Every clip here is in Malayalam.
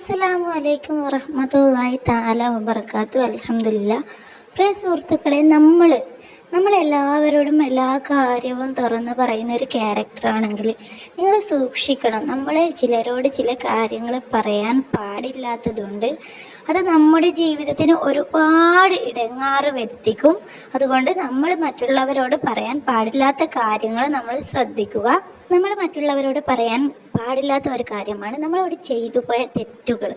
അസ്സലാമു അലൈക്കും വറഹ്മത്തുള്ളാഹി താല വബർക്കാത്തു അലഹമില്ല പ്രിയ സുഹൃത്തുക്കളെ നമ്മൾ നമ്മളെല്ലാവരോടും എല്ലാ കാര്യവും തുറന്ന് പറയുന്ന ഒരു ക്യാരക്ടറാണെങ്കിൽ നിങ്ങൾ സൂക്ഷിക്കണം. നമ്മൾ ചിലരോട് ചില കാര്യങ്ങൾ പറയാൻ പാടില്ലാത്തതുണ്ട്. അത് നമ്മുടെ ജീവിതത്തിന് ഒരുപാട് ഇടങ്ങാറ് വരുത്തിക്കും. അതുകൊണ്ട് നമ്മൾ മറ്റുള്ളവരോട് പറയാൻ പാടില്ലാത്ത കാര്യങ്ങൾ നമ്മൾ ശ്രദ്ധിക്കുക. നമ്മൾ മറ്റുള്ളവരോട് പറയാൻ പാടില്ലാത്ത ഒരു കാര്യമാണ് നമ്മളോട് ചെയ്തു പോയ തെറ്റുകൾ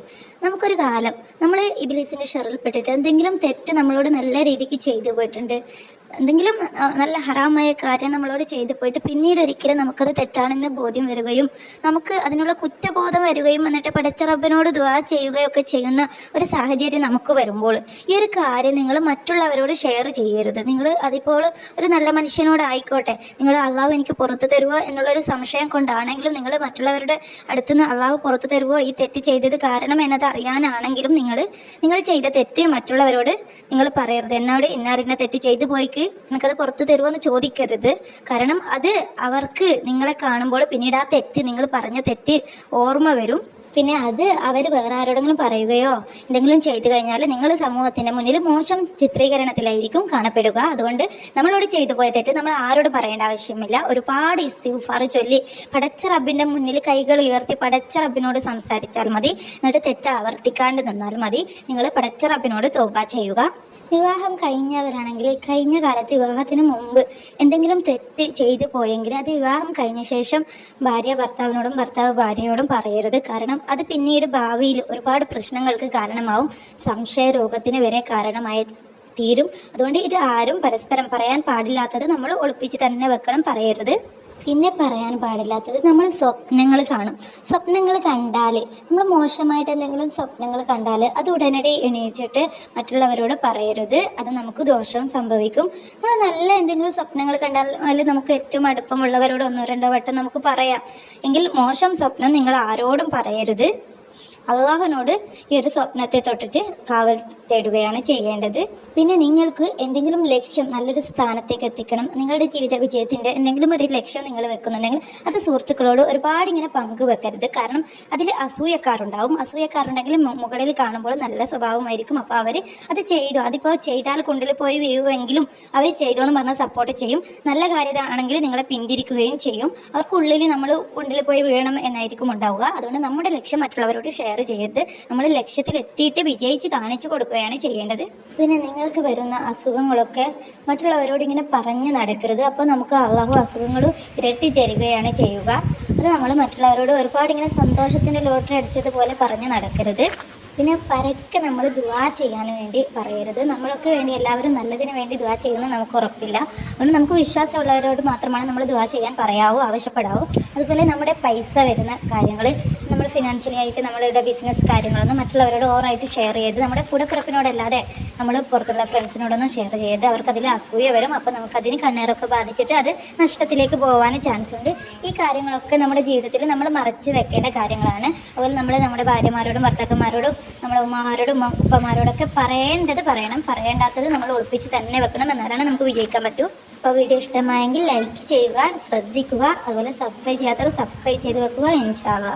നമുക്കൊരു കാലം നമ്മൾ ഇബിലിസിന്റെ ഷെറിൽപ്പെട്ടിട്ട് എന്തെങ്കിലും തെറ്റ് നമ്മളോട് നല്ല രീതിക്ക് ചെയ്തു പോയിട്ടുണ്ട്. എന്തെങ്കിലും നല്ല ഹറാമായ കാര്യം നമ്മളോട് ചെയ്തു പോയിട്ട് പിന്നീട് ഒരിക്കലും നമുക്കത് തെറ്റാണെന്ന് ബോധ്യം വരികയും നമുക്ക് അതിനുള്ള കുറ്റബോധം വരികയും എന്നിട്ട് റബ്ബിനോട് ദുആ ചെയ്യുകയൊക്കെ ചെയ്യുന്ന ഒരു സാഹചര്യം നമുക്ക് വരുമ്പോൾ ഈ ഒരു കാര്യം നിങ്ങൾ മറ്റുള്ളവരോട് ഷെയർ ചെയ്യരുത്. നിങ്ങൾ അതിപ്പോൾ ഒരു നല്ല മനുഷ്യനോടായിക്കോട്ടെ. നിങ്ങൾ അള്ളാഹു എനിക്ക് പുറത്തു തരുമോ എന്നുള്ളൊരു സംശയം കൊണ്ടാണെങ്കിലും നിങ്ങൾ മറ്റുള്ളവരുടെ അടുത്തുനിന്ന് അള്ളാഹു പുറത്തു തരുമോ ഈ തെറ്റ് ചെയ്തത് കാരണം എന്നത് അറിയാനാണെങ്കിലും നിങ്ങൾ നിങ്ങൾ ചെയ്ത തെറ്റ് മറ്റുള്ളവരോട് നിങ്ങൾ പറയരുത്. എന്നോട് ഇന്നാരിന്ന തെറ്റ് ചെയ്തു പോയിക്ക് എനിക്കത് പുറത്ത് തരുമോ എന്ന് ചോദിക്കരുത്. കാരണം അത് അവർക്ക് നിങ്ങളെ കാണുമ്പോൾ പിന്നീട് ആ തെറ്റ് നിങ്ങൾ പറഞ്ഞ തെറ്റ് ഓർമ്മ വരും. പിന്നെ അത് അവർ വേറെ ആരോടെങ്കിലും പറയുകയോ എന്തെങ്കിലും ചെയ്തു കഴിഞ്ഞാൽ നിങ്ങൾ സമൂഹത്തിന്റെ മുന്നിൽ മോശം ചിത്രീകരണത്തിലായിരിക്കും കാണപ്പെടുക. അതുകൊണ്ട് നമ്മളോട് ചെയ്തു പോയ തെറ്റ് നമ്മൾ ആരോട് പറയേണ്ട ആവശ്യമില്ല. ഒരുപാട് ഇസ്തിഫാർ ചൊല്ലി പടച്ച റബ്ബിന്റെ മുന്നിൽ കൈകൾ ഉയർത്തി പടച്ച റബ്ബിനോട് സംസാരിച്ചാൽ മതി. എന്നിട്ട് തെറ്റ് ആവർത്തിക്കാണ്ട് നിന്നാൽ മതി. നിങ്ങൾ പടച്ച റബ്ബിനോട് തോക ചെയ്യുക. വിവാഹം കഴിഞ്ഞവരാണെങ്കിൽ കഴിഞ്ഞ കാലത്ത് വിവാഹത്തിന് മുമ്പ് എന്തെങ്കിലും തെറ്റ് ചെയ്തു പോയെങ്കിൽ അത് വിവാഹം കഴിഞ്ഞ ശേഷം ഭാര്യ ഭർത്താവിനോടും ഭർത്താവ് ഭാര്യയോടും പറയരുത്. കാരണം അത് പിന്നീട് ഭാവിയിൽ ഒരുപാട് പ്രശ്നങ്ങൾക്ക് കാരണമാവും. സംശയ രോഗത്തിന് വരെ കാരണമായി തീരും. അതുകൊണ്ട് ഇത് ആരും പരസ്പരം പറയാൻ പാടില്ലാത്തത് നമ്മൾ ഒളിപ്പിച്ച് തന്നെ വെക്കണം പറയരുത്. പിന്നെ പറയാൻ പാടില്ലാത്തത് നമ്മൾ സ്വപ്നങ്ങൾ കാണും. സ്വപ്നങ്ങൾ കണ്ടാൽ നമ്മൾ മോശമായിട്ട് എന്തെങ്കിലും സ്വപ്നങ്ങൾ കണ്ടാൽ അത് ഉടനടി എണീച്ചിട്ട് മറ്റുള്ളവരോട് പറയരുത്. അത് നമുക്ക് ദോഷം സംഭവിക്കും. നമ്മൾ നല്ല എന്തെങ്കിലും സ്വപ്നങ്ങൾ കണ്ടാൽ അതിൽ നമുക്ക് ഏറ്റവും അടുപ്പമുള്ളവരോട് ഒന്നോ രണ്ടോ വട്ടം നമുക്ക് പറയാം. എങ്കിൽ മോശം സ്വപ്നം നിങ്ങൾ ആരോടും പറയരുത്. അള്ളാഹുവിനോട് ഈ ഒരു സ്വപ്നത്തെ തൊട്ടിട്ട് കാവൽ തേടുകയാണ് ചെയ്യേണ്ടത്. പിന്നെ നിങ്ങൾക്ക് എന്തെങ്കിലും ലക്ഷ്യം നല്ലൊരു സ്ഥാനത്തേക്ക് എത്തിക്കണം. നിങ്ങളുടെ ജീവിത വിജയത്തിന്റെ എന്തെങ്കിലും ഒരു ലക്ഷ്യം നിങ്ങൾ വെക്കുന്നുണ്ടെങ്കിൽ അത് സുഹൃത്തുക്കളോട് ഒരുപാട് ഇങ്ങനെ പങ്കുവെക്കരുത് കാരണം അതിൽ അസൂയക്കാരുണ്ടാവും. അസൂയക്കാരുണ്ടെങ്കിൽ മുകളിൽ കാണുമ്പോൾ നല്ല സ്വഭാവമായിരിക്കും. അപ്പോൾ അവർ അത് ചെയ്തു. അതിപ്പോൾ ചെയ്താൽ കൊണ്ടിൽ പോയി വീഴുമെങ്കിലും അവർ ചെയ്തു എന്ന് പറഞ്ഞാൽ സപ്പോർട്ട് ചെയ്യും. നല്ല കാര്യമാണെങ്കിൽ നിങ്ങളെ പിന്തിരിക്കുകയും ചെയ്യും. അവർക്കുള്ളിൽ നമ്മൾ കൊണ്ടിൽ പോയി വീഴണം എന്നായിരിക്കും ഉണ്ടാവുക. അതുകൊണ്ട് നമ്മുടെ ലക്ഷ്യം മറ്റുള്ളവരോട് ഷെയർ ചെയ്യരുത്. നമ്മൾ ലക്ഷ്യത്തിൽ എത്തിയിട്ട് വിജയിച്ച് കാണിച്ചു കൊടുക്കുകയാണ് ചെയ്യേണ്ടത്. പിന്നെ നിങ്ങൾക്ക് വരുന്ന അസുഖങ്ങളൊക്കെ മറ്റുള്ളവരോട് ഇങ്ങനെ പറഞ്ഞു നടക്കരുത്. അപ്പോൾ നമുക്ക് അള്ളാഹു അസുഖങ്ങൾ ഇരട്ടി തരികയാണ് ചെയ്യുക. അത് നമ്മൾ മറ്റുള്ളവരോട് ഒരുപാട് ഇങ്ങനെ സന്തോഷത്തിന്റെ ലോട്ടറി അടിച്ചതുപോലെ പറഞ്ഞു നടക്കരുത്. പിന്നെ പരക്കെ നമ്മൾ ദുവാ ചെയ്യാൻ വേണ്ടി പറയരുത്. നമ്മളൊക്കെ വേണ്ടി എല്ലാവരും നല്ലതിന് വേണ്ടി ദുവാ ചെയ്യുന്നത് നമുക്ക് ഉറപ്പില്ല. അതുകൊണ്ട് നമുക്ക് വിശ്വാസമുള്ളവരോട് മാത്രമാണ് നമ്മൾ ദുവാ ചെയ്യാൻ പറയാവൂ ആവശ്യപ്പെടാവൂ. അതുപോലെ നമ്മുടെ പൈസ വരുന്ന കാര്യങ്ങൾ നമ്മൾ ഫിനാൻഷ്യലി ആയിട്ട് നമ്മളുടെ ബിസിനസ് കാര്യങ്ങളൊന്നും മറ്റുള്ളവരോട് ഓവറായിട്ട് ഷെയർ ചെയ്ത് നമ്മുടെ കൂടപ്പിറപ്പിനോടല്ലാതെ നമ്മൾ പുറത്തുള്ള ഫ്രണ്ട്സിനോടൊന്നും ഷെയർ ചെയ്ത് അവർക്ക് അതിൽ അസൂയ വരും. അപ്പോൾ നമുക്കതിന് കണ്ണേറൊക്കെ ബാധിച്ചിട്ട് അത് നഷ്ടത്തിലേക്ക് പോകാൻ ചാൻസ് ഉണ്ട്. ഈ കാര്യങ്ങളൊക്കെ നമ്മുടെ ജീവിതത്തിൽ നമ്മൾ മറച്ച് വെക്കേണ്ട കാര്യങ്ങളാണ്. അതുപോലെ നമ്മൾ നമ്മുടെ ഭാര്യമാരോടും ഭർത്താക്കന്മാരോടും നമ്മുടെ ഉമ്മമാരോടും ഉമ്മ ഉപ്പമാരോടൊക്കെ പറയേണ്ടത് പറയണം. പറയേണ്ടാത്തത് നമ്മൾ ഒളിപ്പിച്ച് തന്നെ വെക്കണം എന്നാലാണ് നമുക്ക് വിജയിക്കാൻ പറ്റൂ. അപ്പോൾ വീഡിയോ ഇഷ്ടമായെങ്കിൽ ലൈക്ക് ചെയ്യുക ശ്രദ്ധിക്കുക അതുപോലെ സബ്സ്ക്രൈബ് ചെയ്യാത്തവർ സബ്സ്ക്രൈബ് ചെയ്ത് വെക്കുക ഇൻഷാല്ല